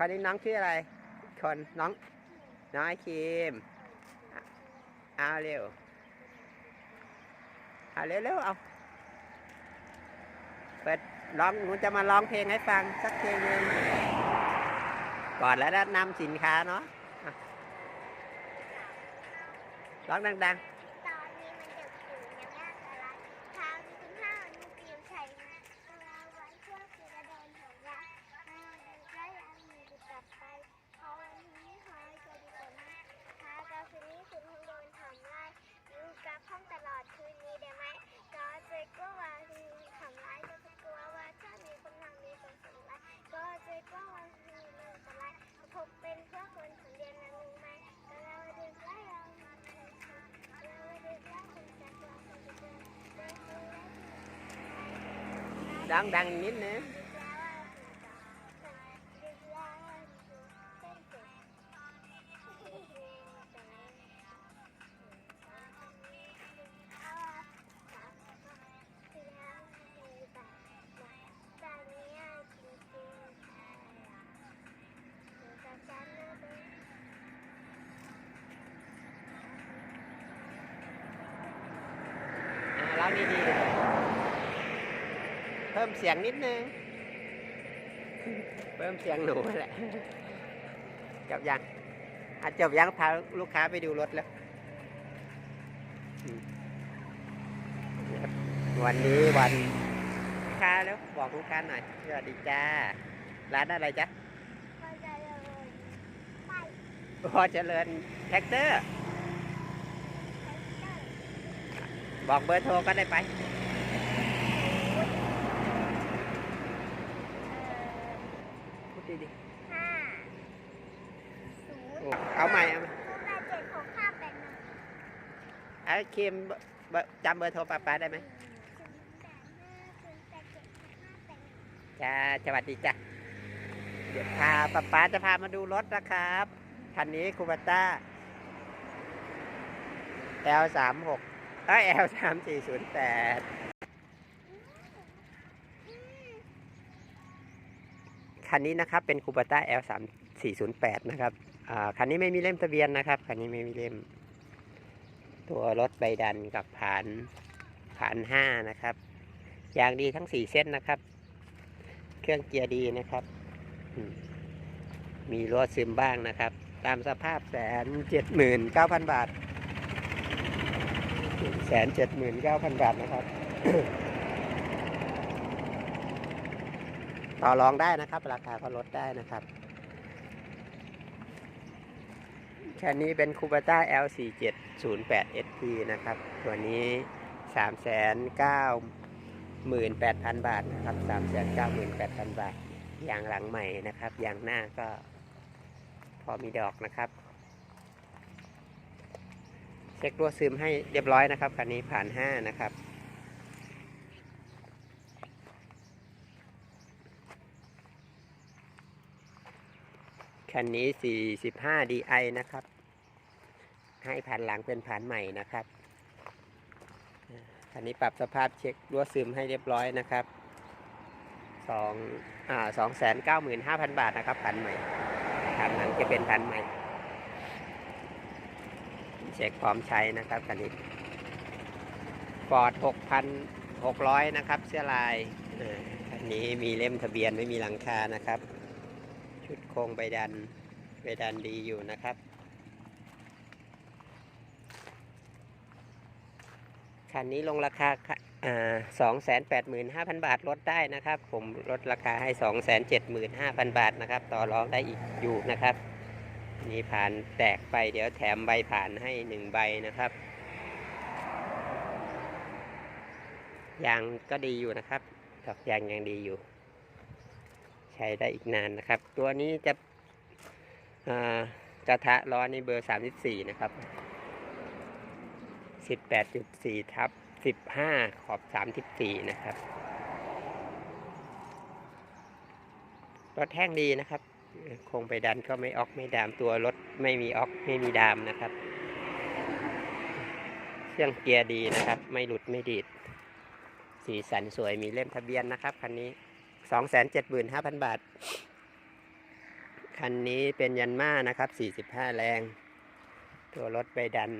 คราวนี้น้องชื่ออะไร คนน้อง น้องไอคิมอะเอาเร็วเอาเร็วเร็วเอาเปิดร้องหนูจะมาร้องเพลงให้ฟังสักเพลงหนึ่งก่อนแล้วนะนำสินค้าเนาะอะร้องดังต ๆดังดังนิดนึงอะร้องดีๆเพิ่มเสียงนิดนึง เพิ่มเสียงหนูแหละจบยังอาจบยังพาลูกค้าไปดูรถแล้ว วันนี้วันลูกค้าแล้ว บอกลูกค้าหน่อยสวัสดีจ้า ร้านอะไรจ๊ะพอเจริญแท็กเตอร์ บอกเบอร์โทรก็ได้ไป พูดดี ห้าศูนย์ ๆโอ้เอาใหม่เอาใหม่ แปดเจ็ดหกห้าแปดหนึ่ง ไอ้คิมเบอร์จำเบอร์โทรป้าป้าได้ไหมศูนย์แปดห้าศูนย์แปดเจ็ดหกห้าสวัสดีจ้ะเดี๋ยวพาป้าป้าจะพามาดูรถนะครับคันนี้คูบัต้า L สามหกเอ้ย L สามสี่ศูนย์แปดคันนี้นะครับเป็นคูบัต้า L สามสี่ศูนย์แปดนะครับคันนี้ไม่มีเล่มทะเบียนนะครับคันนี้ไม่มีเล่ม ตัวรถใบดันกับผานผานห้านะครับ ยางดีทั้งสี่เส้นนะครับ เครื่องเกียร์ดีนะครับมมีรถซึมบ้างนะครับ ตามสภาพแสนเจ็ดหมื่นเก้าพันบาทแสนเจ็ดหมื่นเก้าพันบาทนะครับ ต่อรองได้นะครับ ราคาก็ลดได้นะครับ คันนี้เป็นคู b าต้า L4708 SP นะครับ ตัวนี้ 3 9 8 0 0 0 บาทนะครับ 398,000 บาท ยางหลังใหม่นะครับ ยางหน้าก็พอมีดอกนะครับ เช็ครั่วซึมให้เรียบร้อยนะครับ คันนี้ผ่าน 5 นะครับ คันนี้ 45 DI นะครับ ให้ผ่านหลังเป็นผ่านใหม่นะครับ คันนี้ปรับสภาพเช็ครั่วซึมให้เรียบร้อยนะครับสองอ่าสองแสนเก้าหมื่นห้าพันบาทนะครับพันใหม่คันหลังจะเป็นพันใหม่ เช็คพร้อมใช้นะครับคันนี้ฟอร์ดหกพันะครับ เสื้อลายคันนี้มีเล่มทะเบียนไม่มีหลังคานะครับ ชุดโครงใบดันใบดันดีอยู่นะครับ คันนี้ลงราคาสองแสนแปดหมื่นห้าพันบาทลดได้นะครับ ผมลดราคาให้สองแสนเจ็ดหมื่นห้าพันบาทนะครับ ต่อรองได้อีกอยู่นะครับ นี่ผ่านแตกไปเดี๋ยวแถมใบผ่านให้หนึ่งใบนะครับยางก็ดีอยู่นะครับดอกยางยังดีอยู่ ใช้ได้อีกนานนะครับ ตัวนี้จะกระทะล้อนี่เบอร์สามสิบสี่นะครับ 18.4 ทับ 15 ขอบ 34 นะครับรถแห้งดีนะครับ คงไปดันก็ไม่ออกไม่ดามตัวรถไม่มีออกไม่มีดามนะครับ เครื่องเกียร์ดีนะครับ ไม่หลุดไม่ดีด สีสันสวยมีเล่มทะเบียนนะครับคันนี้ 275,000บาท คันนี้เป็นยันมานะครับ45แรง ตัวรถใบดัน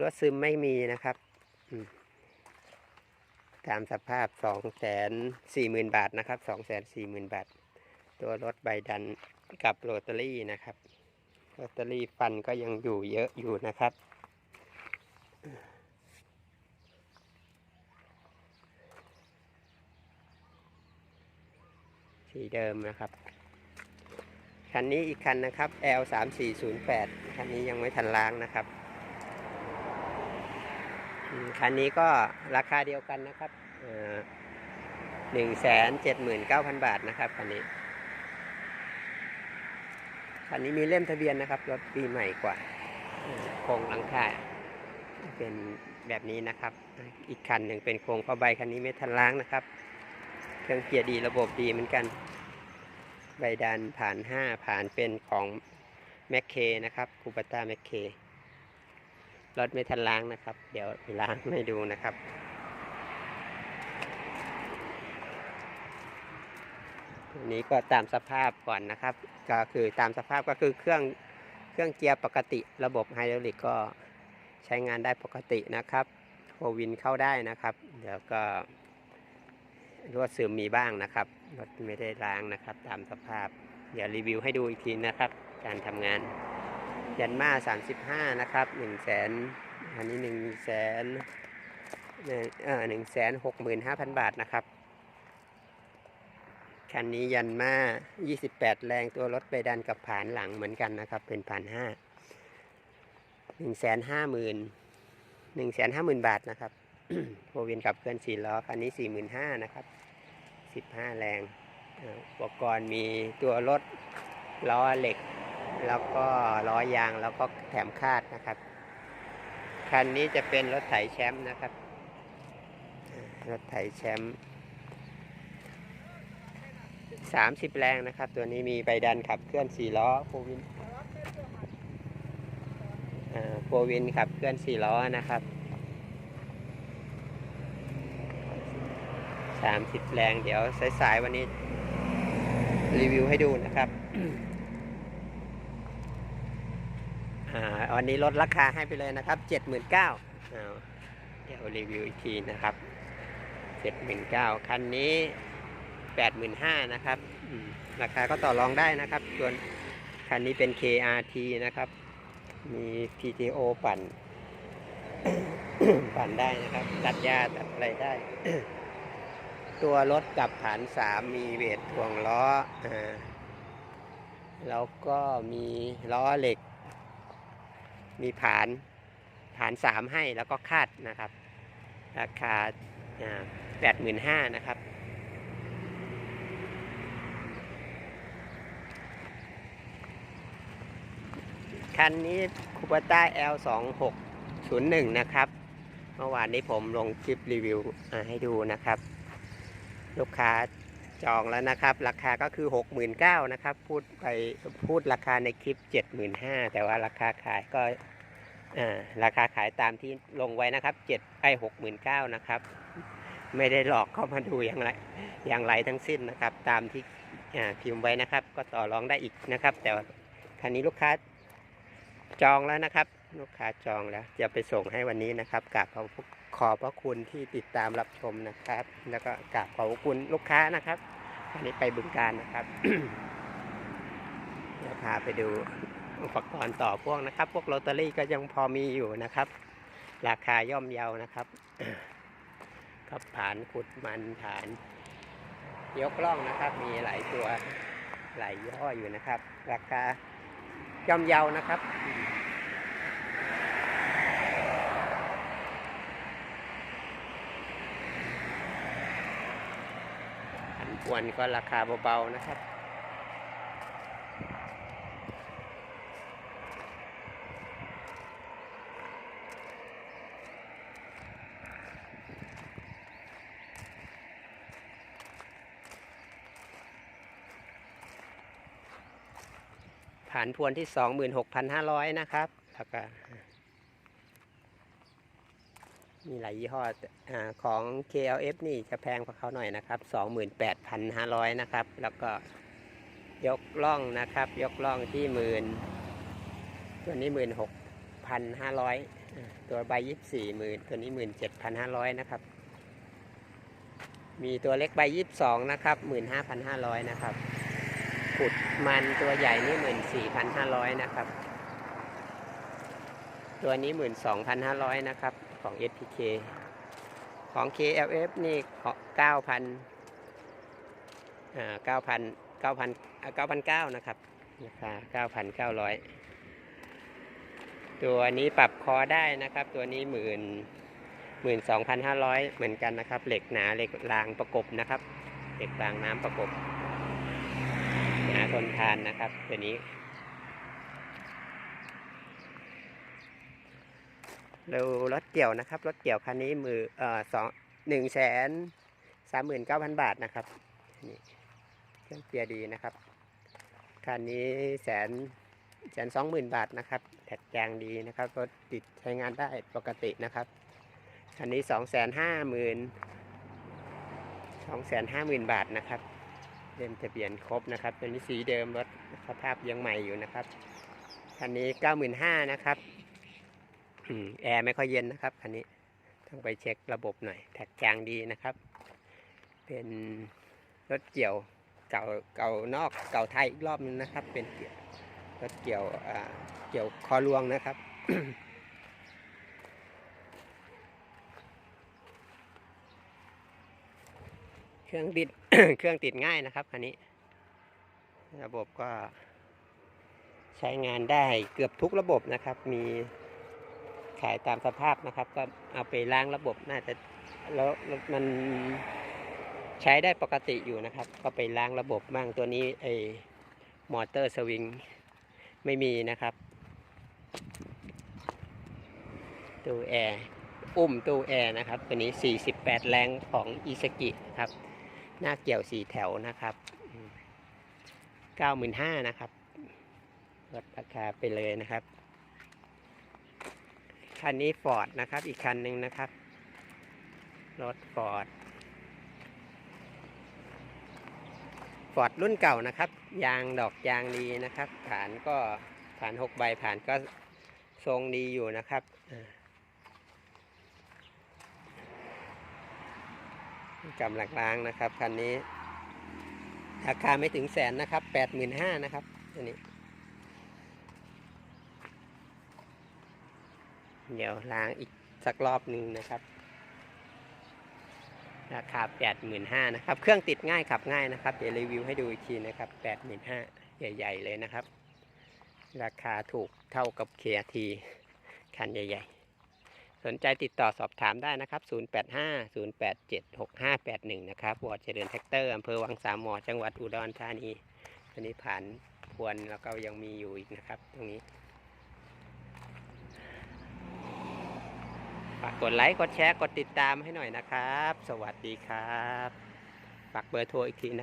รถซึมไม่มีนะครับ ตามสภาพ240,000บาทนะครับ240,000บาท ตัวรถใบดันกับโรตารี่นะครับ โรตารี่ฟันก็ยังอยู่เยอะอยู่นะครับ สีเดิมนะครับ คันนี้อีกคันนะครับ L 3 4 0 8คันนี้ยังไม่ทันล้างนะครับ คันนี้ก็ราคาเดียวกันนะครับหนึ่งแสนเจ็ดหมื่นเก้าพันบาทนะครับคันนี้ คันนี้มีเล่มทะเบียนนะครับรถปีใหม่กว่าโครงหลังคาเป็นแบบนี้นะครับ อีกคันหนึ่งเป็นโครงผ้าใบคันนี้ไม่ทันล้างนะครับ เครื่องเกียร์ดีระบบดีเหมือนกัน ใบดันผ่าน 5 ผ่านเป็นของแมคเคนะครับคูปต้าแมคเครถไม่ทันล้างนะครับ เดี๋ยวไปล้างให้ดูนะครับอันนี้ก็ตามสภาพก่อนนะครับ ก็คือตามสภาพก็คือเครื่องเครื่องเกียร์ปกติระบบไฮดรอลิกก็ใช้งานได้ปกตินะครับโฟวินเข้าได้นะครับ เดี๋ยวก็ รวซึมมีบ้างนะครับรถไม่ได้ล้างนะครับ ตามสภาพ เดี๋ยวรีวิวให้ดูอีกทีนะครับ การทำงานยันมา35 นะครับ1 0 0 0 0แสนอันนี้1 0 0 0 0แสนเอ่อหนึ่งแสนหกหมื่นห้าพันบาทนะครับ คันนี้ยันมา28 แรงตัวรถไปดันกับผานหลังเหมือนกันนะครับ เป็นผานห้าหนึ่งแสนห้าหมื่นหนึ่งแสนห้าหมื่นบาทนะครับ โฟวินกับเคลื่อนสี่ล้อคันนี้สี่หมื่นห้านะครับสิบห้าแรงอุปกรณ์มีตัวรถล้อเหล็ก แล้วก็ล้อยางแล้วก็แถมคาดนะครับ คันนี้จะเป็นรถไถแชมป์นะครับรถไถแชมป์สามสิบแรงนะครับ ตัวนี้มีใบดันขับเคลื่อนสี่ล้อโฟวินโฟวินขับเคลื่อนสี่ล้อนะครับ สามสิบแรงเดี๋ยวสายๆวันนี้ รีวิวให้ดูนะครับอันนี้ลดราคาให้ไปเลยนะครับเจ็ดหมื่นเก้าเดี๋ยวรีวิวอีกทีนะครับเจ็ดหมื่นเก้าคันนี้แปดหมื่นห้านะครับราคาก็ต่อรองได้นะครับส่วนคันนี้เป็น KRT นะครับ มี PTO ปั่น ปั่นได้นะครับ ตัดหญ้าตัดอะไรได้ ตัวรถกับฐานสามมีเวทถ่วงล้ออ่าแล้วก็มีล้อเหล็ก มีผานผานสามให้แล้วก็คาดนะครับ ราคาแปดหมื่นห้านะครับคันนี้คูปต้า L 2 6 0 1 นะครับ เมื่อวานนี้ผมลงคลิปรีวิวให้ดูนะครับ ลูกค้าจองแล้วนะครับ ราคาก็คือ 69,000นะครับ พูดไปพูดราคาในคลิป 75,000แต่ว่าราคาขายก็ราคาขายตามที่ลงไว้นะครับ7ไอ้69,000นะครับ ไม่ได้หลอกเข้ามาดูอย่างไรอย่างไรทั้งสิ้นนะครับ ตามที่พิมพ์ไว้นะครับ ก็ต่อรองได้อีกนะครับ แต่ว่าคันนี้ลูกค้าจองแล้วนะครับ ลูกค้าจองแล้ว จะไปส่งให้วันนี้นะครับกราบขอบขอบพระคุณที่ติดตามรับชมนะครับ แล้วก็กราบขอบพระคุณลูกค้านะครับวันนี้ไปบึงการนะครับเดี๋ยวพาไปดูอุปกรณ์ต่อพ่วงนะครับ พวกลอตเตอรี่ก็ยังพอมีอยู่นะครับ ราคาย่อมเยานะครับกับฐานขุดมันฐานยกล่องนะครับ มีหลายตัวหลายย่ห้ออยู่นะครับ ราคาย่อมเยานะครับ ผันป วนก็ราคาเบาๆนะครับ ผ่านพวนที่ 26,500 นะครับ แล้วก็ มีหลายยี่ห้ออของ KLF นี่จะแพงกว่าเขาหน่อยนะครับ 28,500 นะครับ แล้วก็ยกล่องนะครับ ยกล่องที่หมื่นตัวนี้หมื่นหกพันห้าร้อยตัวใบยี่สิบสี่หมื่นตัวนี้หมื่นเจ็ดพันห้าร้อยนะครับ มีตัวเล็กใบยี่สิบสองนะครับหมื่นห้าพันห้าร้อยนะครับขุดมันตัวใหญ่นี่หมื่นสี่พันห้าร้อยนะครับ ตัวนี้หมื่นสองพันห้าร้อยนะครับ ของ SPK ของ KLF นี่เก้าพันอ่เก้าพันเก้าพันเก้าพันเก้านะครับราคาเก้าพันเก้าร้อยตัวนี้ปรับคอได้นะครับ ตัวนี้หมื่นหมื่นสองพันห้าร้อยเหมือนกันนะครับ เหล็กหนาเหล็กรางประกบนะครับ เหล็กรางน้ำประกบหนาทนทานนะครับ ตัวนี้ เรารถเกี่ยวนะครับ รถเกี่ยวคันนี้มือเอ่อสองหนึ่งแสนสามหมื่นเก้าพันบาทนะครับนี่เครื่องเกียร์ดีนะครับคันนี้แสนแสนสองหมื่นบาทนะครับแท็กยางดีนะครับรถติดใช้งานได้ปกตินะครับคันนี้สองแสนห้าหมื่นสองแสนห้าหมื่นบาทนะครับเล่มทะเบียนครบนะครับเป็นสีเดิมรถสภาพยังใหม่อยู่นะครับคันนี้เก้าหมื่นห้านะครับ อืมแอร์ไม่ค่อยเย็นนะครับคันนี้ต้องไปเช็คระบบหน่อยแท็กยางดีนะครับ เป็นรถเกี่ยวเก่าเก่านอกเก่าไทยอีกรอบนึงนะครับ เป็นเกี่ยวรถเกี่ยวเกี่ยวคอรวงนะครับเครื่องติดเครื่องติดง่ายนะครับคันนี้ ระบบก็ใช้งานได้เกือบทุกระบบนะครับ มี ขายตามสภาพนะครับ ก็เอาไปล้างระบบน่าจะแล้วมันใช้ได้ปกติอยู่นะครับ ก็ไปล้างระบบบ้างตัวนี้ไอมอเตอร์สวิงไม่มีนะครับตู้แอร์อุ้มตู้แอร์นะครับ ตัวนี้ 48 แรงของอิสกินะครับ หน้าเกี่ยวสีแถวนะครับ 95,000นะครับลดราคาไปเลยนะครับ คันนี้ฟอร์ดนะครับ อีกคันหนึ่งนะครับ รถฟอร์ดฟอร์ดรุ่นเก่านะครับ ยางดอกยางดีนะครับ ฐานก็ฐานหกใบผ่านก็ทรงดีอยู่นะครับกำลังล้างนะครับคันนี้ราคาไม่ถึงแสนนะครับแปดหมื่นห้านะครับตัวนี้ เดี๋ยวล้างอีกสักรอบหนึ่งนะครับ ราคา 85,000นะครับ เครื่องติดง่ายขับง่ายนะครับ เดี๋ยวรีวิวให้ดูอีกทีนะครับ 85,000ใหญ่ๆเลยนะครับ ราคาถูกเท่ากับเคียทีคันใหญ่ ๆ สนใจติดต่อสอบถามได้นะครับ 0850876581 นะครับวอร์ดเจริญแท็กเตอร์อำเภอวังสามหมอจังหวัดอุดรธานี อันนี้ผ่านพวนแล้วก็ยังมีอยู่อีกนะครับ ตรงนี้ ฝากกดไลค์ กดแชร์ กดติดตามให้หน่อยนะครับ สวัสดีครับ ฝากเบอร์โทรอีกทีนะ